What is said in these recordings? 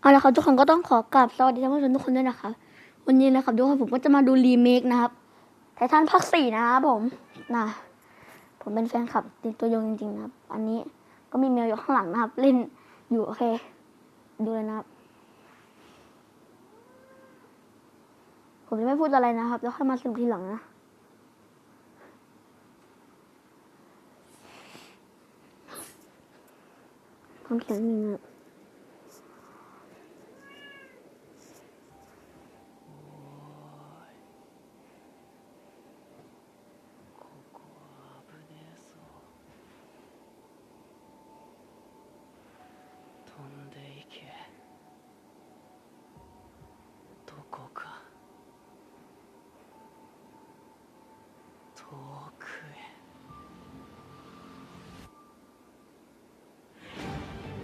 เอาละครับทุกคนก็ต้องขอกราบสวัสดีท่านผู้ชมทุกคนด้วยนะครับวันนี้นะครับทุกคนผมก็จะมาดูรีเมคนะครับไททันภาคสี่นะครับผมนะผมเป็นแฟนคลับติดตัวยงจริงๆนะครับ อันนี้ก็มีเมลอยู่ข้างหลังนะครับ เล่นอยู่โอเค ดูเลยนะครับ ผมจะไม่พูดอะไรนะครับ แล้วค่อยมาสรุปทีหลังนะความเขียนมีนะ危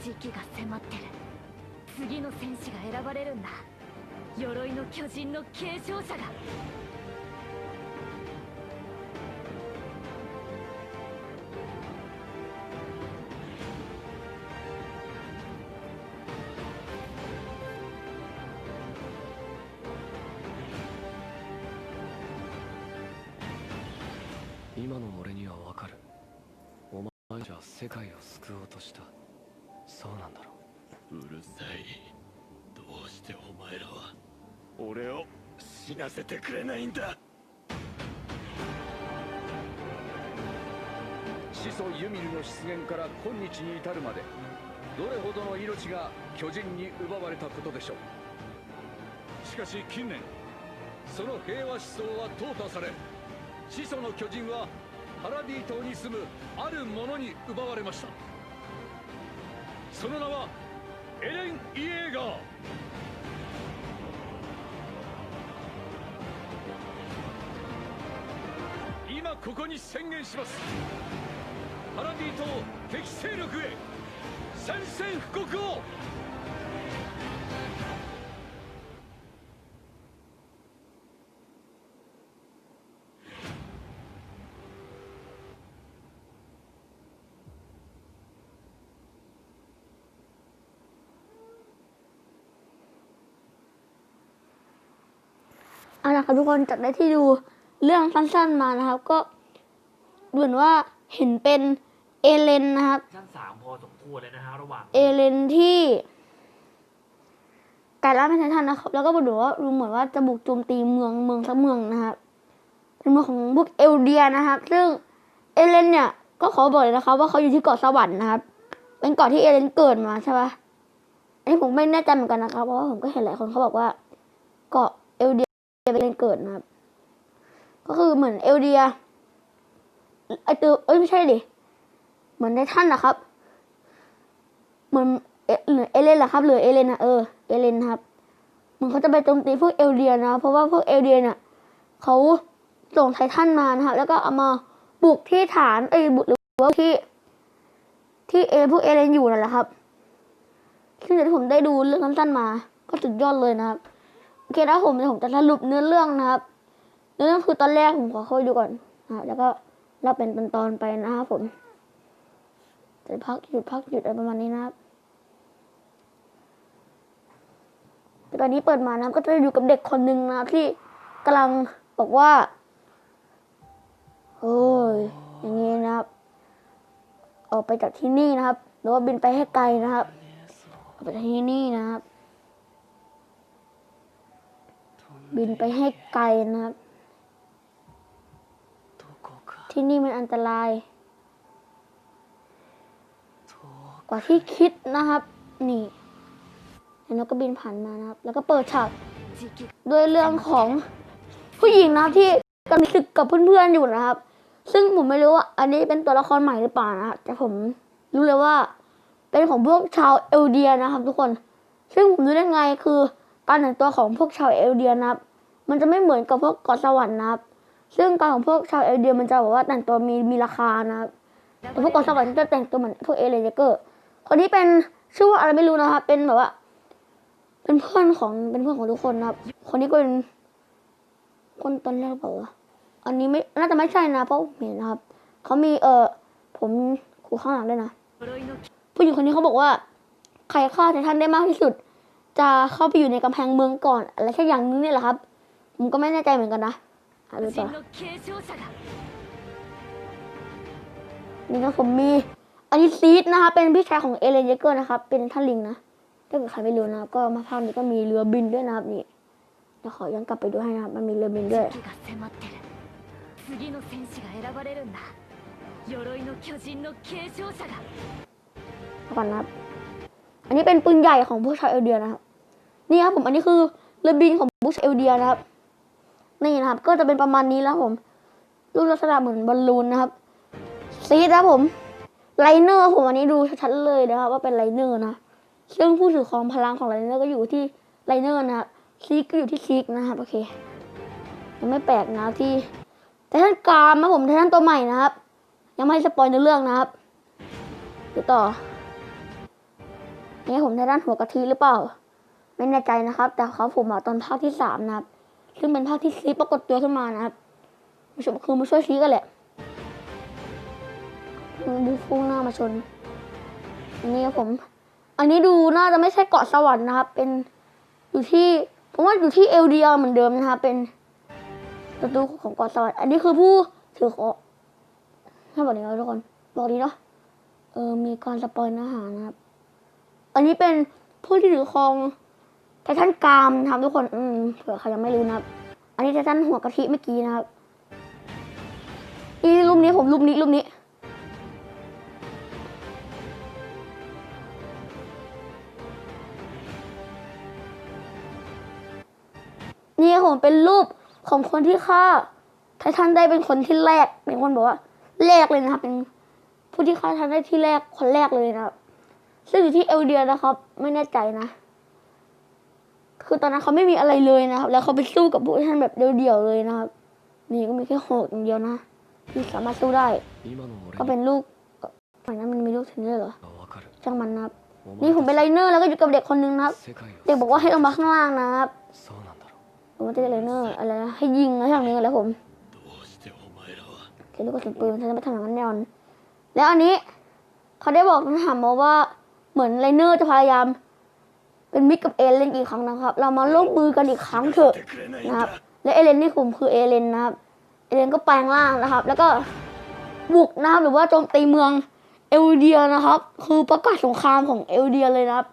時期が迫ってる。次の戦士が選ばれるんだ。鎧の巨人の継承者が。今の俺にはわかる。お前じゃ世界を救おうとした。そうなんだろう。うるさい。どうしてお前らは？俺を死なせてくれないんだ。始祖ユミルの出現から今日に至るまでどれほどの命が巨人に奪われたことでしょう。しかし近年その平和思想は淘汰され始祖の巨人はパラディ島に住むあるものに奪われました。その名はエレン・イエーガー。今ここに宣言します。パラディ島敵勢力へ宣戦布告を。 เอาละครับทุกคนจากได้ที่ดูเรื่องสั้นๆมานะครับ ก็เหมือนว่าเห็นเป็นเอเลนนะครับชั้นสามพอสมควรเลยนะฮะระหว่างเอเลนที่กลายร่างเป็นไททันนะครับ แล้วก็บอกว่ารู้เหมือนว่าจะบุกโจมตีเมืองเมืองสักเมืองนะครับเป็นเมืองของพวกเอลเดียนะครับ ซึ่งเอเลนเนี่ยก็ขอบอกเลยนะครับ ว่าเขาอยู่ที่เกาะสวรรค์นะครับ เป็นเกาะที่เอเลนเกิดมาใช่ปะอันนี้ผมไม่แน่ใจเหมือนกันนะครับเพราะว่าผมก็เห็นหลายคนเขาบอกว่า เกาะ เอลเดียเป็นเกิดนะครับ ก็คือเหมือนเอลเดียไอตัวเอ้ยไม่ใช่ดิเหมือนไททันนะครับ เหมือนเอเอเลนเหรอครับหรือเอเลนนะเออเอเลนครับเหมันเขาจะไปโจมตีพวกเอลเดียนะ เพราะว่าพวกเอลเดียเนี่ยเขาส่งไททันมานะครับ แล้วก็เอามาบุกที่ฐานเอ้ยบุกหรือว่าที่ ที่เอพวกเอเลนอยู่นั่นแหละครับซึ่งเดี๋ยวผมได้ดูเรื่องสั้นๆมา ก็สุดยอดเลยนะครับ เคนะผมเดี๋ยวผมจะสรุปเนื้อเรื่องนะครับ เนื้อเรื่องคือตอนแรกผมขอเข้าดูก่อนนะแล้วก็เล่าเป็นตอนๆไปนะครับผมจะพักหยุดพักหยุดอะไรประมาณนี้นะครับแต่ตอนนี้เปิดมานะก็จะอยู่กับเด็กคนหนึ่งนะครับที่กำลังบอกว่าโอ้ยอย่างนี้นะครับ ออกไปจากที่นี่นะครับ หรือว่าบินไปให้ไกลนะครับ ออกไปจากที่นี่นะครับ บินไปให้ไกลนะครับ ที่นี่มันอันตราย กว่าที่คิดนะครับ นี่แล้วก็บินผ่านมานะครับ แล้วก็เปิดฉากด้วยเรื่องของผู้หญิงนะครับที่กำลังศึกกับเพื่อนๆอยู่นะครับ ซึ่งผมไม่รู้ว่าอันนี้เป็นตัวละครใหม่หรือเปล่านะแต่ผมรู้เลยว่า เป็นของพวกชาวเอลเดียนะครับ ทุกคน ซึ่งผมรู้ได้ไงคือการแต่งตัวของพวกชาวเอลเดียนะครับ มันจะไม่เหมือนกับพวกเกาะสวรรค์นะครับ ซึ่งการของพวกชาวเอลเดียมันจะบอกว่าแต่งตัวมีมีราคานะครับ แต่พวกเกาะสวรรค์จะแต่งตัวเหมือนพวกเอเลนเจอร์ คนนี้เป็นชื่อว่าอะไรไม่รู้นะครับ เป็นแบบว่า เป็นเพื่อนของเป็นเพื่อนของทุกคนนะครับ คนนี้ก็เป็นคนตอนแรกเปล่าวะอันนี้ไม่น่าจะไม่ใช่นะเพราะผมเห็นนะครับ เขามีเออผมคูข้างหลังด้วยนะ ผู้หญิงคนนี้เขาบอกว่าใครฆ่าไททันได้มากที่สุด จะเข้าไปอยู่ในกำแพงเมืองก่อน อะไรแค่อย่างนึงเนี่ยแหละครับ ผมก็ไม่แน่ใจเหมือนกันนะดูต่อนี่นะผมมี อันนี้ซีดนะคะ เป็นพี่ชายของเอเลนเยเกอร์นะครับ เป็นท่านลิงนะถ้าเกิดใครไม่รู้นะก็มาภาคนี้ก็มีเรือบินด้วยนะครับนี่จะขอย้อนกลับไปดูให้นะครับ มันมีเรือบินด้วยก่อนนะอันนี้เป็นปืนใหญ่ของผู้ชายเอลเดียนะครับ นี่ครับผม อันนี้คือเรือบินของผู้ชายเอลเดียนะครับ นี่นะครับ ก็จะเป็นประมาณนี้แล้วผมรูปลักษณะเหมือนบอลลูนนะครับซีดนะครับผมไลเนอร์ผมอันนี้ดูชัดๆเลยนะครับ ว่าเป็นไลเนอร์นะซึ่งผู้ถือครองพลังของไลเนอร์ก็อยู่ที่ไลเนอร์นะครับซีกก็อยู่ที่ซีกนะครับโอเคยังไม่แปลกนะที่แต่ท่านกรามนะผมแต่ท่านตัวใหม่นะครับ ยังไม่สปอยในเรื่องนะครับดูต่อนี่ผมในด้านหัวกะทิหรือเปล่า ไม่แน่ใจนะครับ แต่เขาผมมาตอนภาคที่สามนะครับ ซึ่งเป็นภาคที่ซีปรากฏตัวขึ้นมานะครับมาชมคือมาช่วยซีกันแหละดูฟุ้งหน้ามาชนอันนี้ครับผม อันนี้ดูน่าจะไม่ใช่เกาะสวรรค์นะครับ เป็นอยู่ที่ผมว่าอยู่ที่เอลเดียเหมือนเดิมนะครับเป็นประตูของเกาะสวรรค์อันนี้คือผู้ถือของถ้าบอกนี้ครับทุกคนบอกดีเนาะเออมีการสปอยเนื้อหานะครับ อันนี้เป็นผู้ที่ถือครอง ไททันกามนะครับทุกคน อืมเผื่อใครยังไม่รู้นะครับ อันนี้ไททันหัวกะทิเมื่อกี้นะครับนี่รูปนี้ผมรูปนี้รูปนี้ นี่ผมเป็นรูปของคนที่ฆ่าไททันได้เป็นคนที่แรกเป็นคนบอกว่า แรกเลยนะครับ เป็นผู้ที่ฆ่าไททันได้ที่แรกคนแรกเลยนะครับ ซึ่งอยู่ที่เอลเดียนะครับ ไม่แน่ใจนะ คือตอนนั้นเขาไม่มีอะไรเลยนะครับ แล้วเขาไปสู้กับพวกท่านแบบเดี่ยวๆเลยนะครับ นี่ก็มีแค่หกอย่างเดียวนะที่สามารถสู้ได้ ก็เป็นลูกฝั่งนั้นมันมีลูกเทนเนอร์เหรอช่างมันนะครับ นี่ผมเป็นไลเนอร์แล้วก็อยู่กับเด็กคนนึงนะครับ เด็กบอกว่าให้ลงมาข้างล่างนะครับผมจะไลเนอร์อะไรให้ยิงนะอย่างนึงแล้วผมเจอลูกกระสุนปืนฉันจะไปทำอย่างนั้นแน่นอนแล้วอันนี้เขาได้บอกนะถามมาว่าเหมือนไลเนอร์จะพยายาม เป็นมิกกับเอเลนอีกครั้งนะครับ เรามาร่วมมือกันอีกครั้งเถอะนะครับ และเอเลนนี่ผมคือเอเลนนะครับ เอเลนก็แปลงร่างนะครับ แล้วก็บุกนะครับหรือว่าโจมตีเมืองเอลเดียนะครับ คือประกาศสงครามของเอลเดียเลยนะครับ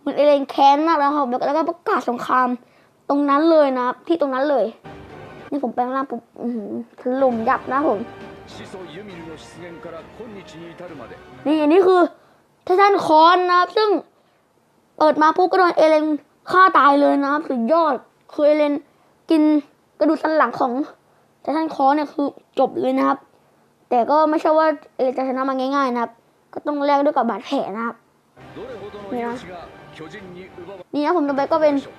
เหมือนเอเลนแค้นมากนะครับ แล้วก็ประกาศสงครามตรงนั้นเลยนะครับ ที่ตรงนั้นเลย นี่ผมแปลงร่างปุ๊บถล่มยับนะผมนี่อันนี้คือท่านคอนนะครับ ซึ่ง เปิดมาปุ๊บก็โดนเอเลนฆ่าตายเลยนะครับสุดยอดคือเอเลนกินกระดูกสันหลังของไททันคอนเนี่ยคือจบเลยนะครับ แต่ก็ไม่ใช่ว่าเอเลนจะชนะมาง่ายๆนะครับ ก็ต้องแลกด้วยกับบาดแผลนะครับ どれほどの命が巨人に奪わ นี่นะผมต่อไปก็เป็น れるでしょう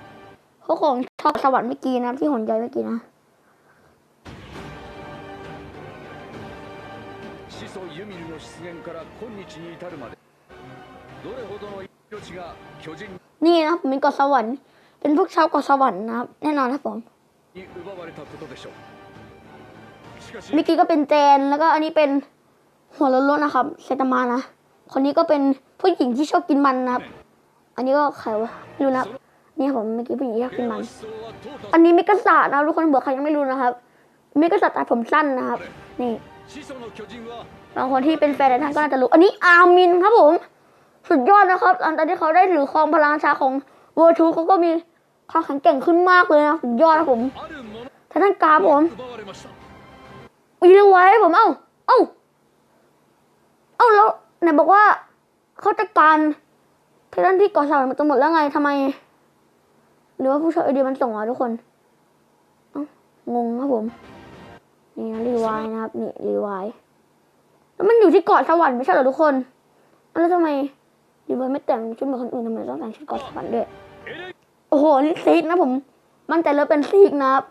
พวกของชอบสวรรค์เมื่อกี้นะครับที่หนใจเมื่อกี้นะ 始祖ユミルの出現から今日に至るまでどれほどの命が巨人 นี่นะครับเป็กาะสวรรค์ เป็นพวกชาวกาะสวรรค์นะครับ แน่นอนครับผมมิกกี้ก็เป็นเจนแล้วก็อันนี้เป็นหัวล้นๆนะครับเซตามานะ คนนี้ก็เป็นผู้หญิงที่ชอบกินมันนะครับ อันนี้ก็ใครวะไม่รู้นะนี่ผมมิกกี้ผู้หญิงชอบกินมัน อันนี้มิกกษานะทุกคนเบื่อใครยังไม่รู้นะครับมิกษาตัดผมสั้นนะครับ นี่บางคนที่เป็นแฟนท่านก็น่าจะรู้ อันนี้อาร์มินครับผม สุดยอดนะครับ หลังจากที่เขาได้ถือครองพลังชาของเวอร์ทูเขาก็มีความแข็งแกร่งขึ้นมากเลยนะสุดยอดนะผมท่านกาผมอีเลไว้ผมเอ้าเอ้าเอ้าแล้วไหนบอกว่าเขาจะการท่านที่ก่อฉากมันจะหมดแล้วไงทำไม หรือว่าผู้ชายไอเดียมันส่งมาทุกคนงงครับผมนี่นะรีวายนะครับนี่รีวายแล้วมันอยู่ที่เกาะสวรรค์ไม่ใช่เหรอทุกคนแล้วทำไม รีไวายไม่แต่งชุดเหมือนคนอื่นทำไมต้องแต่งชุดเกาะสวรรค์ด้วย โอ้โหนี่ซีกนะผม มั่นใจแล้วเป็นซีกนะครับ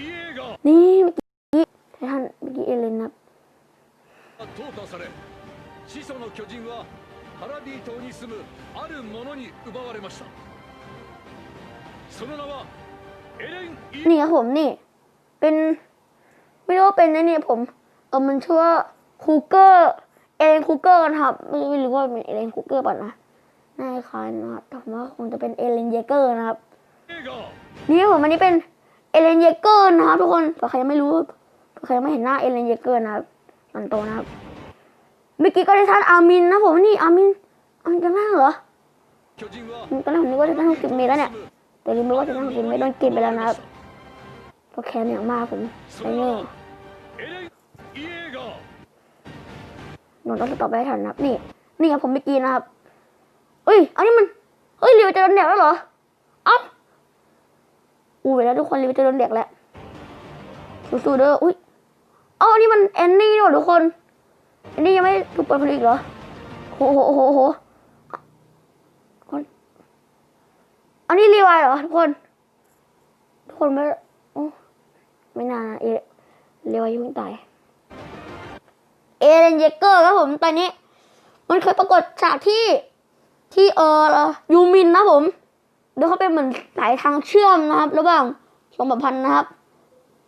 イエーガー นี่เมื่อกี้ไททันเมื่อกี้เอเลนนะครับ は淘汰され始祖の巨人はパラディ島に住むあるものに奪われましたその名はエレン・イ นี่ครับผมนี่ เป็น ไม่รู้ว่าเป็นนะเนี่ยผม เออมันชื่อว่าคูเกอร์ เอเลนคูเกอร์นครับไม่รู้ว่าเป็นเอเลนคูเกอร์ป่ะนะน่าคล้ายนะครับแต่ผมว่าคงจะเป็นเอเลนเยเกอร์นะครับนี่ผมอันนี้เป็นเอเลนเยเกอร์นะครับทุกคนถ้าใครยังไม่รู้ถ้าใครยังไม่เห็นหน้าเอเลนเยเกอร์นะครับมันโตนะครับเมื่อกี้ก็ได้ท่านอามินนะผมนี่อามินอามินจะนั่เหรอมันก็นั่งนึกว่าจะนั่งกินเมย์แล้วเนี่ยแต่ลืมไปว่าจะนั่งกินเมย์โดนกินไปแล้วนะครับเพราะแค้นอย่างมากผมไอ้เนี่ย หนูต้องต่อไปให้ทันนะครับ นี่ นี่ครับผมเมื่อกี้นะครับเอ้ยอันนี้มันเอ้ยรีวิวจะโดนแดกแล้วเหรอเอ้าอู้ยแล้วทุกคนรีวิวจะโดนแดกแล้วสู้ๆเด้ออุ้ยเอ้าอันนี้มันแอนนี่นี่หว่าทุกคนแอนนี่ยังไม่ถูกเปิดผลิตอีกเหรอโอ้โหโหโหคนอันนี้รีวายเหรอทุกคน ทุกคนไม่โอ้ไม่นานนะเรีวายยังตาย เอเลนเยเกอร์ครับผมตอนนี้ มันเคยปรากฏฉากที่ที่เออยูมินนะผมเดี๋ยวเขาเป็นเหมือนสายทางเชื่อมนะครับระหว่างสองพันนะครับ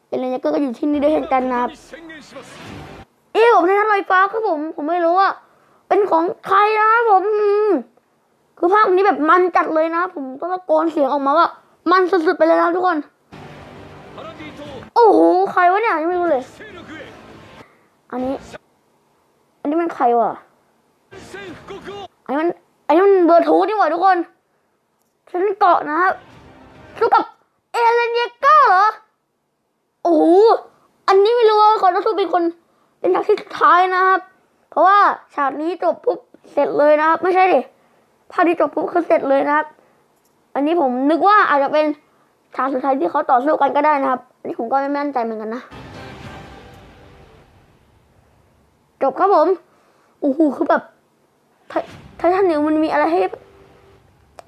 เอเลนเยเกอร์ก็อยู่ที่นี่ด้วยเช่นกันนะครับเอ๊ผมได้ทัดลอยฟ้าครับผมผมไม่รู้ว่าเป็นของใครนะครับผม คือภาคนี้แบบมันจัดเลยนะ ผมต้องตะโกนเสียงออกมาว่า มันสุดๆไปเลยนะทุกคนโอ้โห ใครวะเนี่ยยังไม่รู้เลย อันนี้ ใครวะไอันนี้มันอันนี้มันเบอร์ทูนี่หว่าทุกคน ฉันเกาะนะครับสู้กับเอเลนเยกอร์เหรอ โอ้โห อันนี้ไม่รู้ว่าก่นต้องสู้เป็นคน เป็นฉากที่สุดท้ายนะครับ เพราะว่าฉากนี้จบปุ๊บเสร็จเลยนะครับ ไม่ใช่ดิภาคที่จบปุ๊บคือเสร็จเลยนะครับ อันนี้ผมนึกว่าอาจจะเป็นฉากสุดท้ายที่เขาต่อสู้กันก็ได้นะครับน,นี่ผมก็ไม่มั่นใจเหมือนกันนะ จบครับผม โอ้โหคือแบบไทไททันเนี่ยมันมีอะไรให้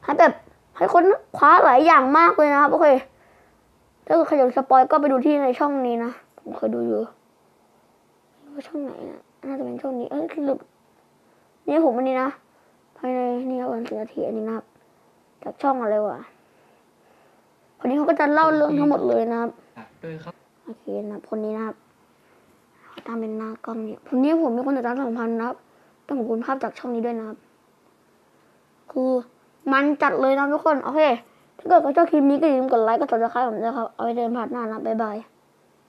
ให้แบบให้คนคว้าหลายอย่างมากเลยนะครับโอเคถ้าเกิดใครอยากสปอยก็ไปดูที่ในช่องนี้นะผมเคยดูอยู่ไม่รู้ว่าช่องไหนนะน่าจะเป็นช่องนี้เอ้ยสรุปนี่ผมอันนี้นะภายในนี่ครับวันสิบนาทีอันนี้นะครับจากช่องอะไรวะคนนี้เขาก็จะเล่าเรื่องทั้งหมดเลยนะครับด้วยครับโอเคนะครับคนนี้นะครับ ตามเป็นหน้ากล้องเนี่ยคนนี้ผมเป็นคนติดตามสองพันนะครับต้องขอบคุณภาพจากช่องนี้ด้วยนะครับ คือมันจัดเลยนะทุกคน โอเค ถ้าเกิดใครชอบคลิปนี้ก็อย่าลืมกดไลค์กดติดตามผมนะครับ เอาไว้เดินผ่านหน้านะบ๊ายบาย